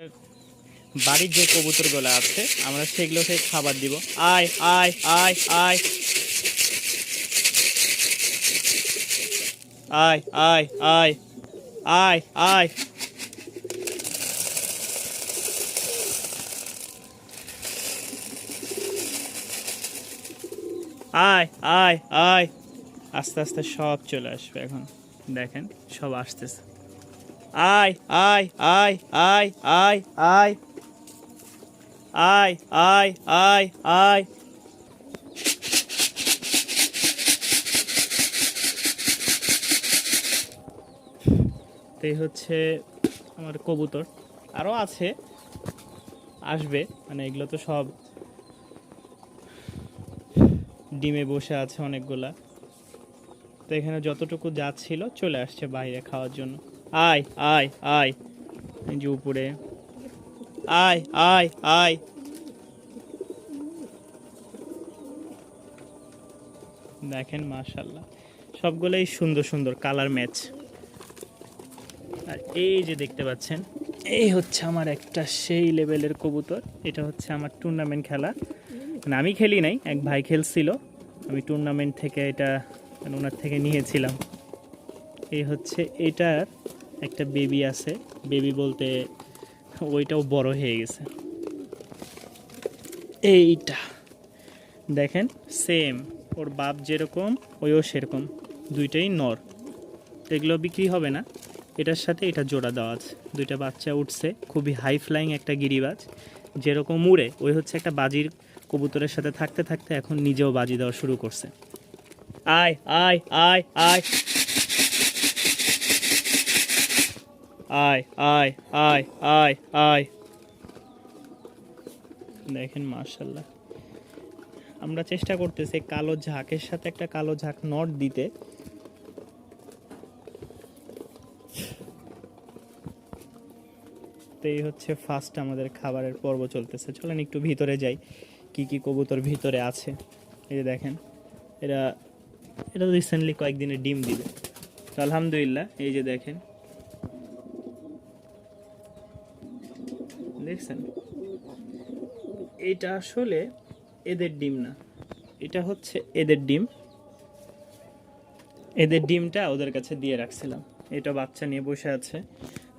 বাড়ির যে কবুতর কবুতরগুলো আছে, আমরা সেগুলোকে খাবার দিব। আয় আয় আয় আয়। আয় আয় আয়। আয় আয়। আয় আয় আয়। আস্তে আস্তে সব চলে আসবে এখন। দেখেন, সব আসতেছে। আয় আয় আয় আয় আয় আয় আয় আয় আয় আয় এই হচ্ছে আমার কবুতর। আরও আছে, আসবে মানে এগুলো তো সব ডিমে বসে আছে অনেকগুলা। তো এখানে যতটুকু যা যাচ্ছিল চলে আসছে বাইরে খাওয়ার জন্য। আয় আয় আয়। যে উপরে। আয় আয় আয়। দেখেন মাশাল্লাহ সবগুলোই সুন্দর সুন্দর কালার ম্যাচ আর এই যে দেখতে পাচ্ছেন, এই হচ্ছে আমার একটা সেই লেভেলের কবুতর। এটা হচ্ছে আমার টুর্নামেন্ট খেলা। মানে আমি খেলি নাই, এক ভাই খেলছিল। আমি টুর্নামেন্ট থেকে এটা মানে ওনার থেকে নিয়েছিলাম। এই হচ্ছে এটার একটা বেবি আছে। বেবি বলতে ওইটাও বড় হয়ে গেছে। এইটা। দেখেন সেম ওর বাপ যেরকম, ওইও সেরকম। দুইটাই নর। এগুলো বিক্রি হবে না। এটার সাথে এটা জোড়া দেওয়া আছে। দুইটা বাচ্চা উঠছে। খুবই হাই ফ্লাইং একটা গিরিবাজ। যেরকম উড়ে, ওই হচ্ছে একটা বাজির কবুতরের সাথে থাকতে থাকতে এখন নিজেও বাজি দেওয়া শুরু করছে। আয় আয় আয় আয়। আয় আয় আয় আয় আয় দেখেন মার্শাল্লাহ আমরা চেষ্টা করতেছি কালো ঝাঁকের সাথে একটা কালো ঝাঁক নট দিতে। তো এই হচ্ছে ফার্স্ট আমাদের খাবারের পর্ব চলতেছে। চলেন একটু ভিতরে যাই, কি কি কবুতর ভিতরে আছে। এই যে দেখেন, এরা এটা রিসেন্টলি কয়েকদিনে ডিম দিবে। তো আলহামদুলিল্লাহ, এই যে দেখেন। দেখছেন? এটা আসলে এদের ডিম না। এটা হচ্ছে এদের ডিম। এদের ডিমটা ওদের কাছে দিয়ে রাখছিলাম। এটা বাচ্চা নিয়ে বসে আছে।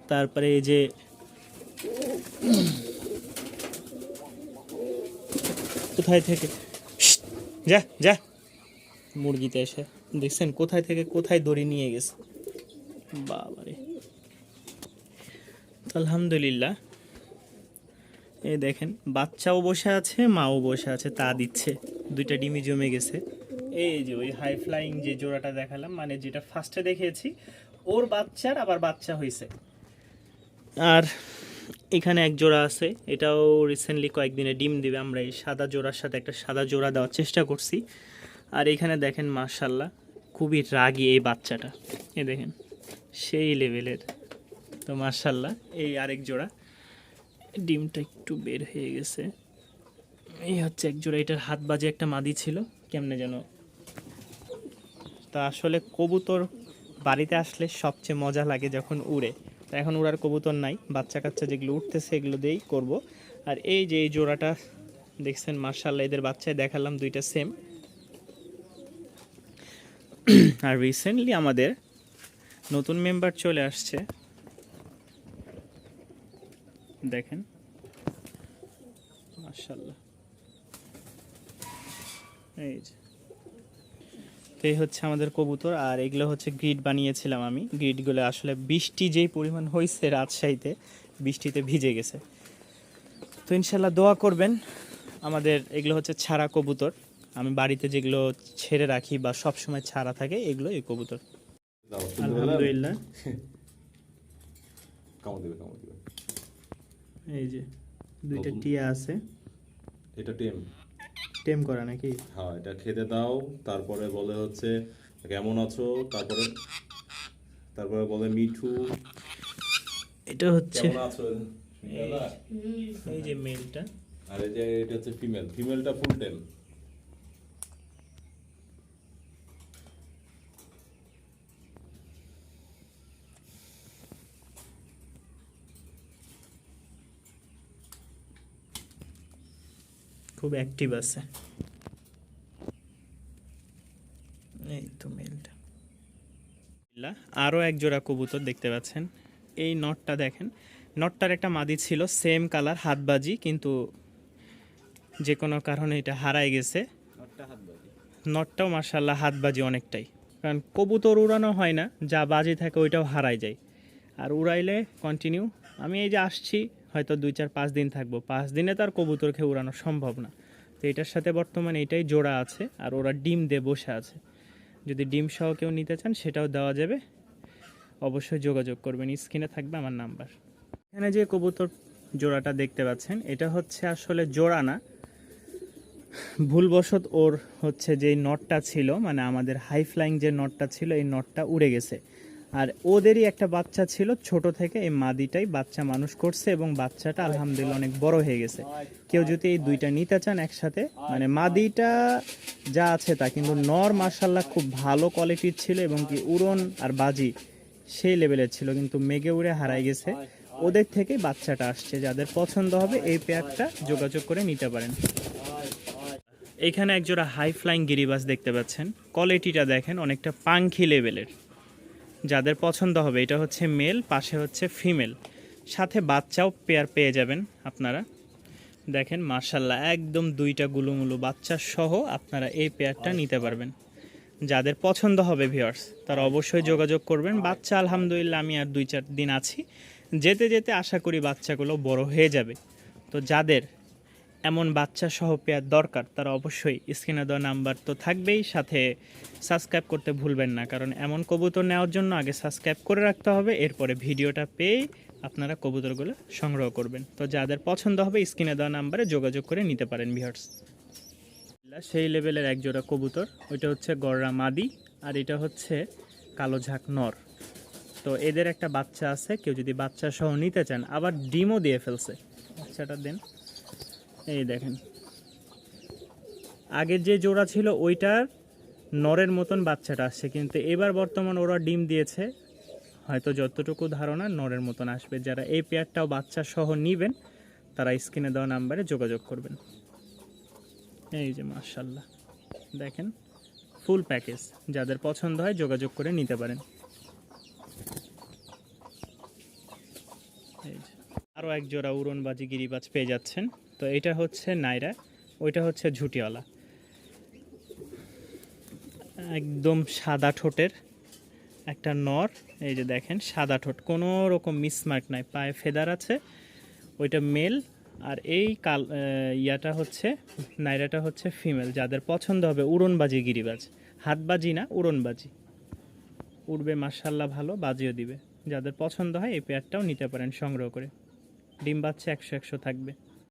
তারপরে এই যে কোথায় থেকে? যা যা। মুরগিতে এসে। দেখছেন, কোথায় থেকে কোথায় দড়ি নিয়ে গেছে। বাবারে। আলহামদুলিল্লাহ। এই দেখেন, বাচ্চাও বসে আছে, মাও বসে আছে, তা দিচ্ছে। দুইটা ডিমি জমে গেছে। এই যে ওই হাই ফ্লাইং যে জোড়াটা দেখালাম মানে যেটা ফার্স্টে দেখিয়েছি ওর বাচ্চার আবার বাচ্চা হয়েছে আর এখানে এক জোড়া আছে, এটাও রিসেন্টলি কয়েকদিনে ডিম দিবে, আমরা এই সাদা জোড়ার সাথে একটা সাদা জোড়া দেওয়ার চেষ্টা করছি। আর এখানে দেখেন মার্শাল্লাহ খুবই রাগী এই বাচ্চাটা। এ দেখেন, সেই লেভেলের তো মার্শাল্লাহ এই আরেক জোড়া। ডিমটা একটু বের হয়ে গেছে। এই হচ্ছে এক জোড়া, এটার হাত বাজে একটা মাদি ছিল, কেমনে যেন। তা আসলে কবুতর বাড়িতে আসলে সবচেয়ে মজা লাগে যখন উড়ে। তা এখন উড়ার কবুতর নাই বাচ্চা কাচ্চা যেগুলো উঠতেছে এগুলো দিয়েই করব। আর এই যে এই জোড়াটা, দেখছেন মার্শাল্লাহ এদের বাচ্চায় দেখালাম দুইটা সেম। আর রিসেন্টলি আমাদের নতুন মেম্বার চলে আসছে। দেখেন। মার্শাল্লাহ এই যে। তো এই হচ্ছে আমাদের কবুতর আর এগুলো হচ্ছে গ্রিড বানিয়েছিলাম আমি। গ্রিডগুলো আসলে বৃষ্টি যেই পরিমাণ হয়েছে রাজশাহীতে বৃষ্টিতে ভিজে গেছে। তো ইনশাল্লাহ দোয়া করবেন আমাদের এগুলো হচ্ছে ছাড়া কবুতর। আমি বাড়িতে যেগুলো ছেড়ে রাখি বা সব সময় ছাড়া থাকে এগুলো এই কবুতর। আলহামদুলিল্লাহ। কামড় দিবে কামড় দিবে। এই যে দুইটা। টিয়া আছে। এটা টেম। টেম করা নাকি? হ্যাঁ এটা খেতে দাও তারপরে বলে হচ্ছে কেমন আছো? তারপরে তারপরে বলে মিঠু। এটা হচ্ছে কেমন আছো? এই যে মেলটা। আর এই যে এটা হচ্ছে ফিমেল। ফিমেলটা ফুল টেম। খুব অ্যাক্টিভ আছে। এই তো মেলটা আরও এক জোড়া কবুতর দেখতে পাচ্ছেন। এই নটটা দেখেন নটটার একটা মাদি ছিল সেম কালার হাতবাজি কিন্তু যে কোনো কারণে এটা হারাই গেছে। নটটাও মার্শাল্লাহ হাতবাজি অনেকটাই। কারণ কবুতর উড়ানো হয় না যা বাজি থাকে ওইটাও হারাই যায়। আর উড়াইলে কন্টিনিউ আমি এই যে আসছি হয়তো দুই চার পাঁচ দিন থাকব। পাঁচ দিনে তো আর কবুতরকে উড়ানো সম্ভব না। তো এটার সাথে বর্তমানে এটাই জোড়া আছে, আর ওরা ডিম দিয়ে বসে আছে। যদি ডিম সহ কেউ নিতে চান, সেটাও দেওয়া যাবে। অবশ্যই যোগাযোগ করবেন। স্ক্রিনে থাকবে আমার নাম্বার। এখানে যে কবুতর জোড়াটা দেখতে পাচ্ছেন, এটা হচ্ছে আসলে জোড়া না। ভুলবশত ওর হচ্ছে যে নটটা ছিল মানে আমাদের হাই ফ্লাইং যে নটটা ছিল, এই নটটা উড়ে গেছে। আর ওদেরই একটা বাচ্চা ছিল, ছোট থেকে এই মাদিটাই বাচ্চা মানুষ করছে এবং বাচ্চাটা আলহামদুলিল্লাহ অনেক বড় হয়ে গেছে। কেউ যদি এই দুইটা নিতে চান একসাথে মানে মাদিটা যা আছে তা, কিন্তু নর মার্শাল্লাহ খুব ভালো কোয়ালিটির ছিল এবং কি উড়ন আর বাজি সেই লেভেলের ছিল, কিন্তু মেঘে উড়ে হারাই গেছে। ওদের থেকে বাচ্চাটা আসছে, যাদের পছন্দ হবে এই পেয়ারটা যোগাযোগ করে নিতে পারেন। এখানে একজোড়া হাই ফ্লাইং গিরিবাস দেখতে পাচ্ছেন। কোয়ালিটিটা দেখেন, অনেকটা পাঙ্খি লেভেলের যাদের পছন্দ হবে এটা হচ্ছে মেল পাশে হচ্ছে ফিমেল সাথে বাচ্চাও পেয়ার পেয়ে যাবেন আপনারা। দেখেন মার্শাল্লাহ একদম দুইটা গুলুমুলু বাচ্চা সহ আপনারা এই পেয়ারটা নিতে পারবেন। যাদের পছন্দ হবে ভিওর্স তারা অবশ্যই যোগাযোগ করবেন। বাচ্চা আলহামদুলিল্লাহ আমি আর দুই চার দিন আছি। যেতে যেতে আশা করি বাচ্চাগুলো বড় হয়ে যাবে। তো যাদের এমন বাচ্চা সহ পেয়ার দরকার, তারা অবশ্যই স্ক্রিনে দেওয়া নাম্বার তো থাকবেই। সাথে সাবস্ক্রাইব করতে ভুলবেন না, কারণ এমন কবুতর নেওয়ার জন্য আগে সাবস্ক্রাইব করে রাখতে হবে, এরপরে ভিডিওটা পেয়ে আপনারা কবুতরগুলো সংগ্রহ করবেন। তো যাদের পছন্দ হবে, স্ক্রিনে দেওয়া নাম্বারে যোগাযোগ করে নিতে পারেন ভিউয়ার্স। সেই লেভেলের এক জোড়া কবুতর, ওইটা হচ্ছে গররা মাদি, আর এটা হচ্ছে কালো ঝাঁক নর। তো এদের একটা বাচ্চা আছে, কেউ যদি বাচ্চা সহ নিতে চান, আবার ডিমও দিয়ে ফেলছে। বাচ্চাটা দেন। এই দেখেন। আগের যে জোড়া ছিল ওইটার নরের মতন বাচ্চাটা আসছে, কিন্তু এবার বর্তমান ওরা ডিম দিয়েছে। হয়তো যতটুকু ধারণা নরের মতন আসবে। যারা এই পেয়ারটাও বাচ্চা সহ নিবেন, তারা স্ক্রিনে দেওয়া নাম্বারে যোগাযোগ করবেন। এই যে মার্শাল্লাহ দেখেন ফুল প্যাকেজ যাদের পছন্দ হয় যোগাযোগ করে নিতে পারেন এই যে আরও এক জোড়া উড়নবাজি গিরিবাজ পেয়ে যাচ্ছেন। তো এটা হচ্ছে নাইরা, ওইটা হচ্ছে ঝুটিওয়ালা। একদম সাদা ঠোঁটের একটা নর, এই যে দেখেন, সাদা ঠোঁট, কোনো রকম মিসমার্ক নাই, পায়ে ফেদার আছে, ওইটা মেল, আর এই কাল ইয়াটা হচ্ছে, নাইরাটা হচ্ছে ফিমেল, যাদের পছন্দ হবে উড়নবাজি গিরিবাজ। হাতবাজি না, উড়নবাজি। উড়বে মার্শাল্লাহ ভালো, বাজিও দিবে। যাদের পছন্দ হয় এই পেয়ারটাও নিতে পারেন সংগ্রহ করে। ডিম বাচ্চা একশো একশো থাকবে।